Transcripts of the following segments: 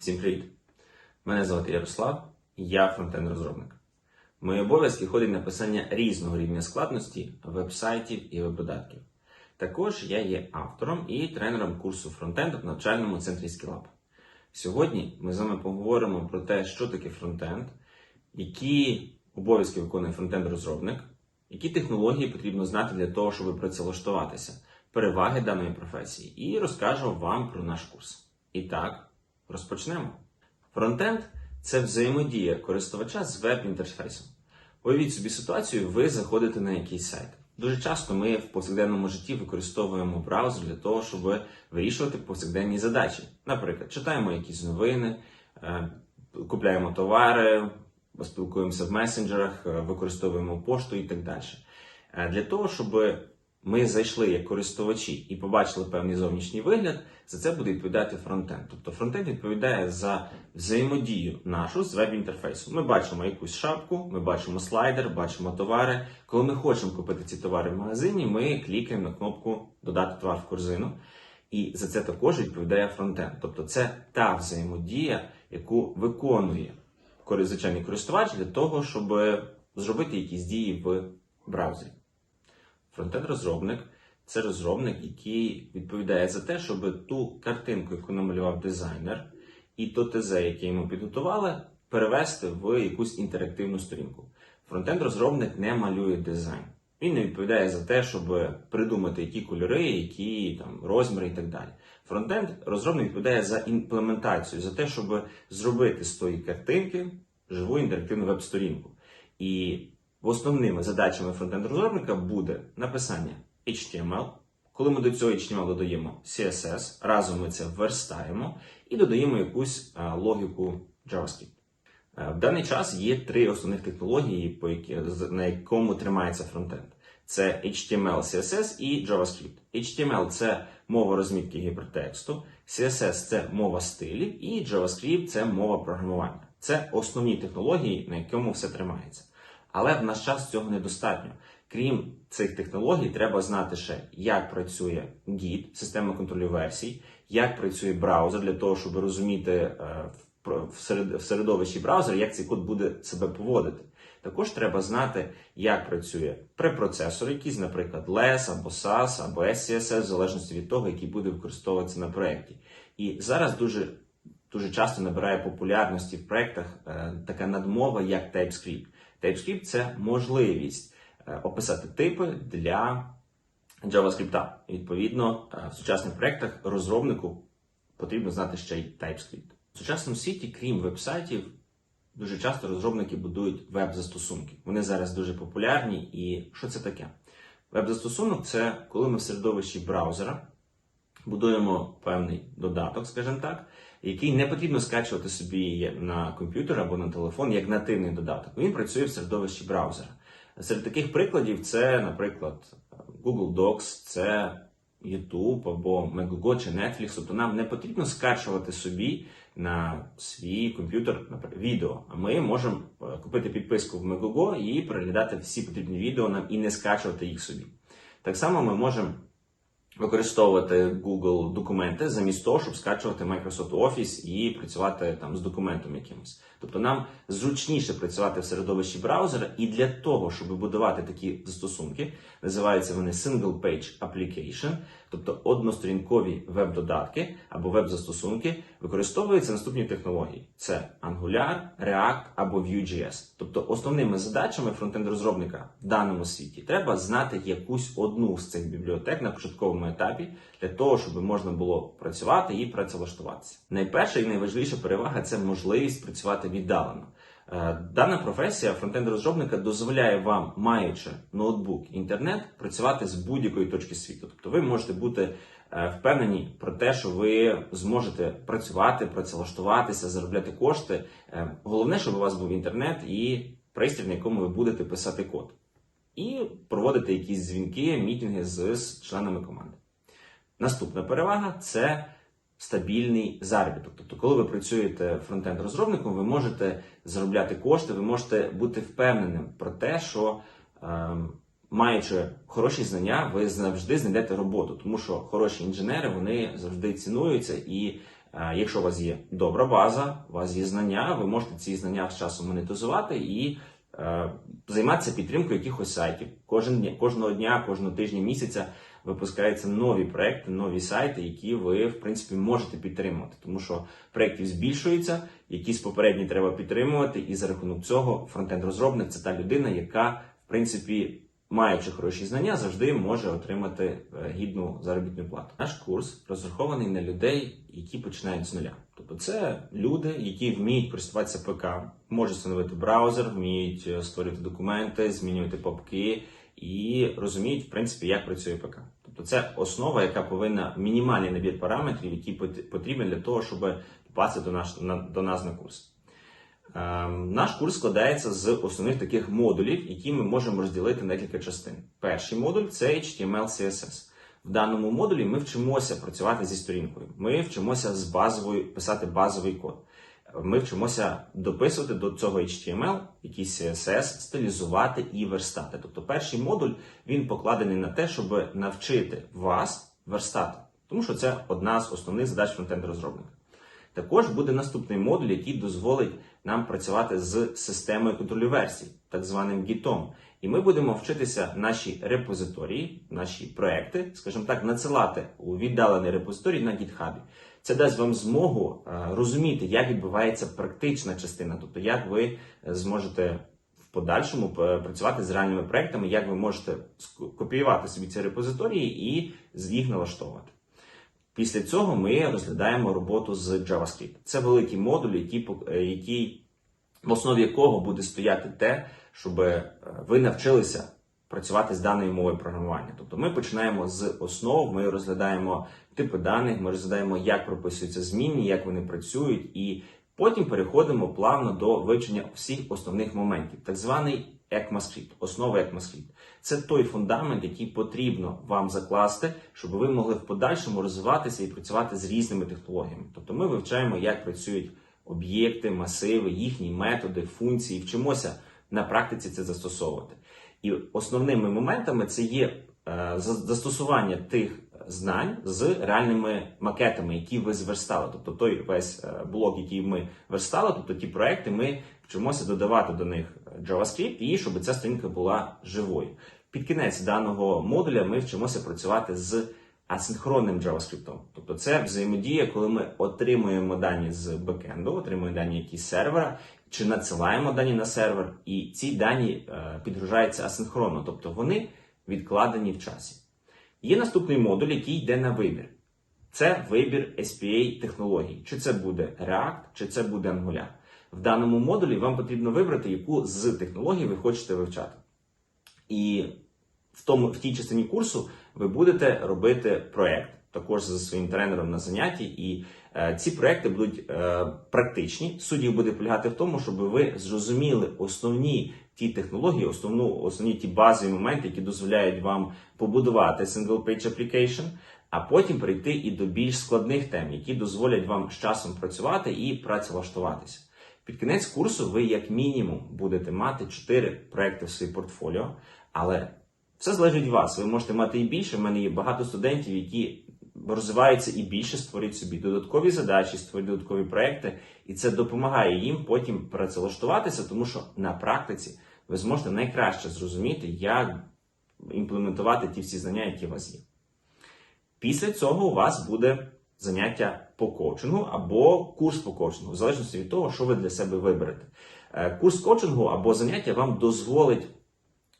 Всім привіт! Мене звати Ярослав, я фронтенд-розробник. Мої обов'язки ходить написання різного рівня складності веб-сайтів і веб-додатків. Також я є автором і тренером курсу фронтенд в навчальному центрі Skillup. Сьогодні ми з вами поговоримо про те, що таке фронтенд, які обов'язки виконує фронтенд-розробник, які технології потрібно знати для того, щоб працевлаштуватися, переваги даної професії, і розкажу вам про наш курс. І так, розпочнемо. Фронтенд це взаємодія користувача з веб-інтерфейсом. Уявіть собі ситуацію, ви заходите на якийсь сайт. Дуже часто ми в повсякденному житті використовуємо браузер для того, щоб вирішувати повсякденні задачі. Наприклад, читаємо якісь новини, е, купляємо товари, спілкуємося в месенджерах, е, використовуємо пошту і так далі. Е, Для того, щоб ми зайшли як користувачі і побачили певний зовнішній вигляд, за це буде відповідати фронтенд. Тобто фронтенд відповідає за взаємодію нашу з веб-інтерфейсом. Ми бачимо якусь шапку, ми бачимо слайдер, бачимо товари. Коли ми хочемо купити ці товари в магазині, ми клікаємо на кнопку Додати товар в корзину. І за це також відповідає фронтенд. Тобто це та взаємодія, яку виконує звичайний користувач для того, щоб зробити якісь дії в браузері. Фронтенд-розробник це розробник, який відповідає за те, щоб ту картинку, яку намалював дизайнер, і то ТЗ, яке йому підготували, перевести в якусь інтерактивну сторінку. Фронтенд-розробник не малює дизайн. Він не відповідає за те, щоб придумати які кольори, які там розміри і так далі. Фронтенд розробник відповідає за імплементацію, за те, щоб зробити з тої картинки живу інтерактивну веб-сторінку. І основними задачами фронтенд-розробника буде написання HTML. Коли ми до цього HTML додаємо CSS, разом ми це верстаємо і додаємо якусь логіку JavaScript. Е, В даний час є три основних технології, на якому тримається фронтенд. Це HTML, CSS і JavaScript. HTML це мова розмітки гіпертексту, CSS це мова стилів, і JavaScript це мова програмування. Це основні технології, на якому все тримається. Але в наш час цього недостатньо. Крім цих технологій, треба знати ще, як працює Git, система контролю версій, як працює браузер для того, щоб розуміти е, в- середовищі браузера, як цей код буде себе поводити. Також треба знати, як працює препроцесор, якийсь, наприклад, LESS або SAS або SCSS, в залежності від того, який буде використовуватися на проєкті. І зараз дуже дуже часто набирає популярності в проєктах е, така надмова, як TypeScript. TypeScript – це можливість е, описати типи для JavaScript. Відповідно, е, в сучасних проєктах розробнику потрібно знати ще й TypeScript. В сучасному світі, крім веб-сайтів, дуже часто розробники будують веб-застосунки. Вони зараз дуже популярні. І що це таке? Веб-застосунок це коли ми в середовищі браузера будуємо певний додаток, скажімо так, який не потрібно скачувати собі на комп'ютер або на телефон як нативний додаток. Він працює в середовищі браузера. Серед таких прикладів це, наприклад, Google Docs, це YouTube або Megogo чи Netflix. Тобто нам не потрібно скачувати собі на свій комп'ютер відео. А ми можемо е, купити підписку в Megogo і переглядати всі потрібні відео нам і не скачувати їх собі. Так само ми можемо використовувати Google документи замість того, щоб скачувати Microsoft Office і працювати там з документом якимось. Тобто нам зручніше працювати в середовищі браузера, і для того, щоб будувати такі застосунки, називаються вони Single Page Application, тобто односторінкові веб-додатки або веб-застосунки, використовуються наступні технології: це Angular, React або Vue.js. Тобто основними задачами фронтенд-розробника в даному світі треба знати якусь одну з цих бібліотек на початковому етапі для того, щоб можна було працювати і працевлаштуватися. Найперша і найважливіша перевага це можливість працювати віддалено. Е, Дана професія фронтенд-розробника дозволяє вам, маючи ноутбук, інтернет, працювати з будь-якої точки світу. Тобто ви можете бути е, впевнені про те, що ви зможете працювати, працевлаштуватися, заробляти кошти. Е, Головне, щоб у вас був інтернет і пристрій, на якому ви будете писати код, і проводити якісь дзвінки, мітинги з, членами команди. Наступна перевага це стабільний заробіток. Тобто, коли ви працюєте фронтенд-розробником, ви можете заробляти кошти, ви можете бути впевненим про те, що ем, маючи хороші знання, ви завжди знайдете роботу, тому що хороші інженери вони завжди цінуються і Е, Якщо у вас є добра база, у вас є знання, ви можете ці знання з часом монетизувати і е, займатися підтримкою якихось сайтів. Кожен кожного дня, кожного тижня, місяця випускаються нові проекти, нові сайти, які ви в принципі можете підтримувати, тому що проєктів збільшується, якісь попередні треба підтримувати, і за рахунок цього фронтенд-розробник це та людина, яка в принципі. Маючи хороші знання, завжди може отримати е, гідну заробітну плату. Наш курс розрахований на людей, які починають з нуля. Тобто, це люди, які вміють користуватися ПК, можуть встановити браузер, вміють е, створювати документи, змінювати папки і розуміють, в принципі, як працює ПК. Тобто, це основа, яка повинна мінімальний набір параметрів, які пот- потрібні для того, щоб попасти до, наш, на, до нас на курс. Ем, Наш курс складається з основних таких модулів, які ми можемо розділити на декілька частин. Перший модуль це HTML CSS. В даному модулі ми вчимося працювати зі сторінкою. Ми вчимося з базовою писати базовий код. Ми вчимося дописувати до цього HTML, якийсь CSS, стилізувати і верстати. Тобто, перший модуль він покладений на те, щоб навчити вас верстати, тому що це одна з основних задач фронтенд розробника. Також буде наступний модуль, який дозволить нам працювати з системою контролю версій, так званим Gitом. І ми будемо вчитися наші репозиторії, наші проекти, скажімо так, надсилати у віддалений репозиторій на GitHub. Це дасть вам змогу е, розуміти, як відбувається практична частина, тобто як ви е, зможете в подальшому е, працювати з реальними проектами, як ви можете ск- копіювати собі ці репозиторії і їх налаштовувати. Після цього ми розглядаємо роботу з JavaScript. Це великий модуль, який, який в основі якого буде стояти те, щоб ви навчилися працювати з даною мовою програмування. Тобто ми починаємо з основ, ми розглядаємо типи даних, ми розглядаємо, як прописуються змінні, як вони працюють, і потім переходимо плавно до вивчення всіх основних моментів, так званий ECMAScript, основа ECMAScript. Це той фундамент, який потрібно вам закласти, щоб ви могли в подальшому розвиватися і працювати з різними технологіями. Тобто ми вивчаємо, як працюють об'єкти, масиви, їхні методи, функції, вчимося на практиці це застосовувати. І основними моментами це є е, застосування тих знань з реальними макетами, які ви зверстали. Тобто той весь е, блок, який ми верстали, тобто ті проекти, ми вчимося додавати до них JavaScript і щоб ця сторінка була живою. Під кінець даного модуля ми вчимося працювати з асинхронним JavaScript. Тобто це взаємодія, коли ми отримуємо дані з бекенду, отримуємо дані якісь сервера, чи надсилаємо дані на сервер, і ці дані е, підгружаються асинхронно, тобто вони відкладені в часі. Є наступний модуль, який йде на вибір. Це вибір SPA технологій. Чи це буде React, чи це буде Angular. В даному модулі вам потрібно вибрати, яку з технологій ви хочете вивчати. І в, тому, в тій частині курсу ви будете робити проєкт, також зі своїм тренером на занятті. І е, ці проекти будуть е, практичні. Їх буде полягати в тому, щоб ви зрозуміли основні ті технології, основну, основні ті базові моменти, які дозволяють вам побудувати single page application, а потім перейти і до більш складних тем, які дозволять вам з часом працювати і працевлаштуватися. Під кінець курсу ви як мінімум будете мати 4 проекти в своє портфоліо, але все залежить від вас. Ви можете мати і більше. У мене є багато студентів, які розвиваються і більше створюють собі додаткові задачі, створюють додаткові проекти, і це допомагає їм потім працевлаштуватися, тому що на практиці ви зможете найкраще зрозуміти, як імплементувати ті всі знання, які у вас є. Після цього у вас буде заняття по коучингу або курс по коучингу, в залежності від того, що ви для себе виберете. Е, Курс коучингу або заняття вам дозволить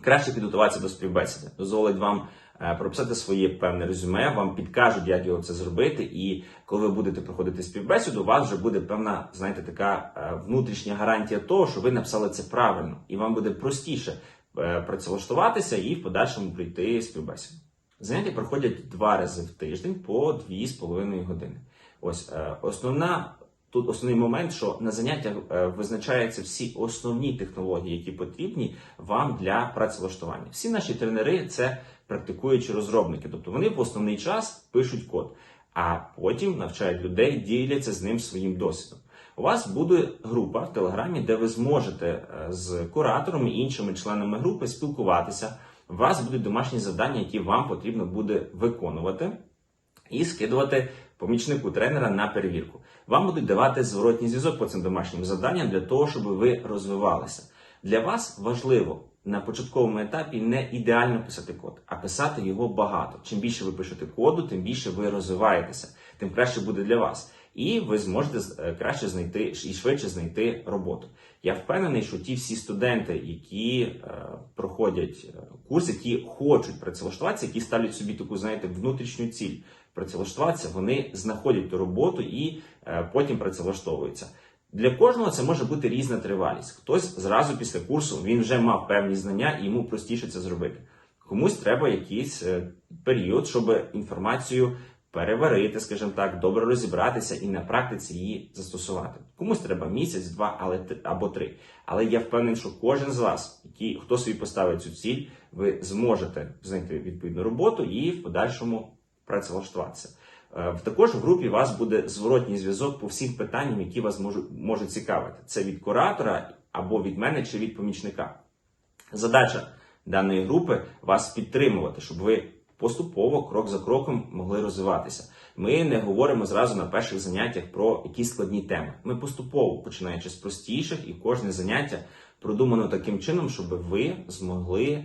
краще підготуватися до співбесіди, дозволить вам е, прописати своє певне резюме, вам підкажуть, як його це зробити. І коли ви будете проходити співбесіду, у вас вже буде певна, знаєте, така е, внутрішня гарантія того, що ви написали це правильно, і вам буде простіше е, працевлаштуватися і в подальшому прийти співбесіду. Заняття проходять два рази в тиждень по 2,5 години. Ось основна тут основний момент, що на заняттях е, визначаються всі основні технології, які потрібні вам для працевлаштування. Всі наші тренери це практикуючі розробники, тобто вони в основний час пишуть код, а потім навчають людей, діляться з ним своїм досвідом. У вас буде група в Телеграмі, де ви зможете е, з куратором і іншими членами групи спілкуватися. У вас будуть домашні завдання, які вам потрібно буде виконувати, і скидувати помічнику тренера на перевірку. Вам будуть давати зворотній зв'язок по цим домашнім завданням для того, щоб ви розвивалися. Для вас важливо на початковому етапі не ідеально писати код, а писати його багато. Чим більше ви пишете коду, тим більше ви розвиваєтеся, тим краще буде для вас. І ви зможете е, краще знайти і швидше знайти роботу. Я впевнений, що ті всі студенти, які е, проходять е, курс, які хочуть працевлаштуватися, які ставлять собі таку, знаєте, внутрішню ціль працевлаштуватися, вони знаходять ту роботу і е, потім працевлаштовуються. Для кожного це може бути різна тривалість. Хтось зразу після курсу він вже мав певні знання і йому простіше це зробити. Комусь треба якийсь е, період, щоб інформацію переварити, скажімо так, добре розібратися і на практиці її застосувати. Комусь треба місяць, два, але або три. Але я впевнений, що кожен з вас, який хто собі поставить цю ціль, ви зможете знайти відповідну роботу і в подальшому працевлаштуватися. Е, Також в групі у вас буде зворотній зв'язок по всім питанням, які вас можуть, можуть цікавити. Це від куратора або від мене чи від помічника. Задача даної групи вас підтримувати, щоб ви поступово, крок за кроком могли розвиватися. Ми не говоримо зразу на перших заняттях про якісь складні теми. Ми поступово, починаючи з простіших, і кожне заняття продумано таким чином, щоб ви змогли е,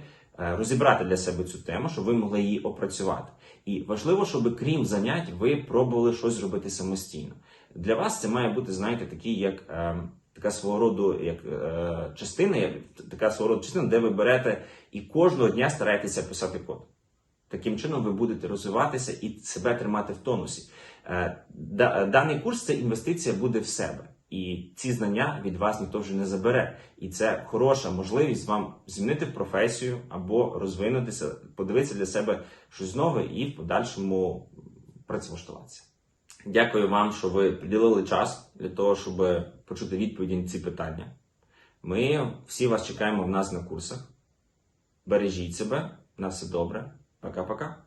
розібрати для себе цю тему, щоб ви могли її опрацювати. І важливо, щоб крім занять, ви пробували щось зробити самостійно. Для вас це має бути, знаєте, такий як. е, Така свого роду як е, частина, як така свого роду частина, де ви берете і кожного дня стараєтеся писати код. Таким чином ви будете розвиватися і себе тримати в тонусі. Е, Даний курс це інвестиція буде в себе. І ці знання від вас ніхто вже не забере. І це хороша можливість вам змінити професію або розвинутися, подивитися для себе щось нове і в подальшому працевлаштуватися. Дякую вам, що ви приділили час для того, щоб почути відповіді на ці питання. Ми всі вас чекаємо в нас на курсах. Бережіть себе, на все добре. Пока-пока.